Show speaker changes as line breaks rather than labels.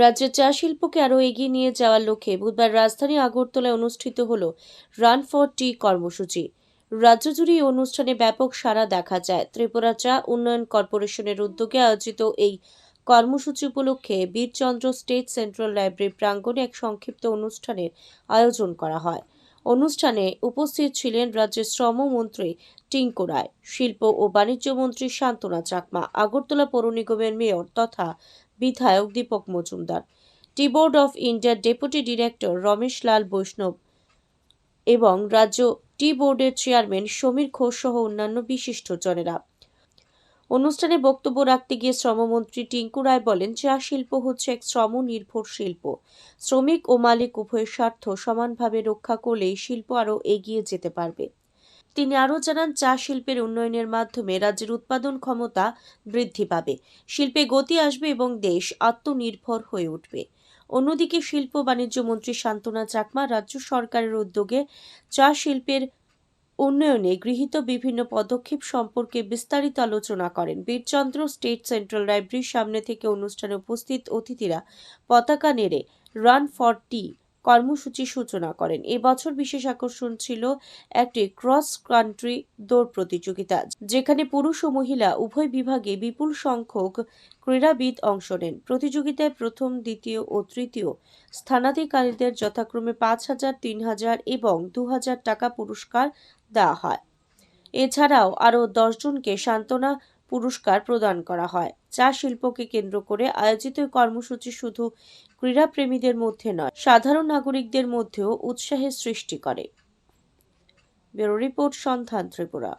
রাজ্যের চা শিল্পকে আরও এগিয়ে নিয়ে যাওয়ার লক্ষ্যে বুধবার রাজধানী আগরতলায় অনুষ্ঠিত হল রান ফর টি কর্মসূচি। রাজ্য জুড়ে এই অনুষ্ঠানে ব্যাপক সাড়া দেখা যায়। ত্রিপুরা চা উন্নয়ন কর্পোরেশনের উদ্যোগে আয়োজিত এই কর্মসূচি উপলক্ষে বীরচন্দ্র স্টেট সেন্ট্রাল লাইব্রেরি প্রাঙ্গণে এক সংক্ষিপ্ত অনুষ্ঠানের আয়োজন করা হয়। অনুষ্ঠানে উপস্থিত ছিলেন রাজ্যের শ্রমমন্ত্রী টিঙ্কু রায়, শিল্প ও বাণিজ্য মন্ত্রী শান্তনা চাকমা, আগরতলা পৌর নিগমের মেয়র তথা বিধায়ক Dipak Majumdar, tea board of ইন্ডিয়ার ডেপুটি ডিরেক্টর রমেশ লাল বৈষ্ণব এবং রাজ্য টি বোর্ডের চেয়ারম্যান সমীর ঘোষ সহ অন্যান্য বিশিষ্টজনেরা। অনুষ্ঠানে বক্তব্য রাখতে গিয়ে শ্রমমন্ত্রী টিঙ্কু রায় বলেন, চা শিল্প হচ্ছে এক শ্রম নির্ভর শিল্প। শ্রমিক ও মালিক উভয়ের স্বার্থ সমানভাবে রক্ষা করলেই শিল্প আরও এগিয়ে যেতে পারবে। তিনি আরও জানান, চা শিল্পের উন্নয়নের মাধ্যমে রাজ্যের উৎপাদন ক্ষমতা বৃদ্ধি পাবে। শিল্পে গতি আসবে এবং দেশ আত্মনির্ভর হয়ে উঠবে। অন্যদিকে শিল্প বাণিজ্য মন্ত্রী শান্তনা চাকমা রাজ্য সরকারের উদ্যোগে চা শিল্পের উন্নয়নে গৃহীত বিভিন্ন পদক্ষেপ সম্পর্কে বিস্তারিত আলোচনা করেন। বীরচন্দ্র স্টেট সেন্ট্রাল লাইব্রেরির সামনে থেকে অনুষ্ঠানে উপস্থিত অতিথিরা পতাকা নেড়ে, রান ফর টি কর্মসূচি সূচনা করেন। এবছর বিশেষ আকর্ষণ ছিল একটি ক্রস কান্ট্রি দৌড় প্রতিযোগিতা, যেখানে পুরুষ ও মহিলা উভয় বিভাগে বিপুল সংখ্যক ক্রীড়াবিদ অংশ নেন। প্রতিযোগিতায় প্রথম, দ্বিতীয় ও তৃতীয় স্থানাধিকারীদের যথাক্রমে পাঁচ হাজার, তিন হাজার এবং দু হাজার টাকা পুরস্কার দেওয়া হয়। এছাড়াও আরও দশজনকে সান্ত্বনা পুরস্কার প্রদান করা হয়। চা শিল্পকে কেন্দ্র করে আয়োজিত কর্মসূচি শুধু ক্রীড়াপ্রেমীদের মধ্যে নয়, সাধারণ নাগরিকদের মধ্যেও উৎসাহের সৃষ্টি করে। ব্যুরো রিপোর্ট সন্ধান ত্রিপুরা।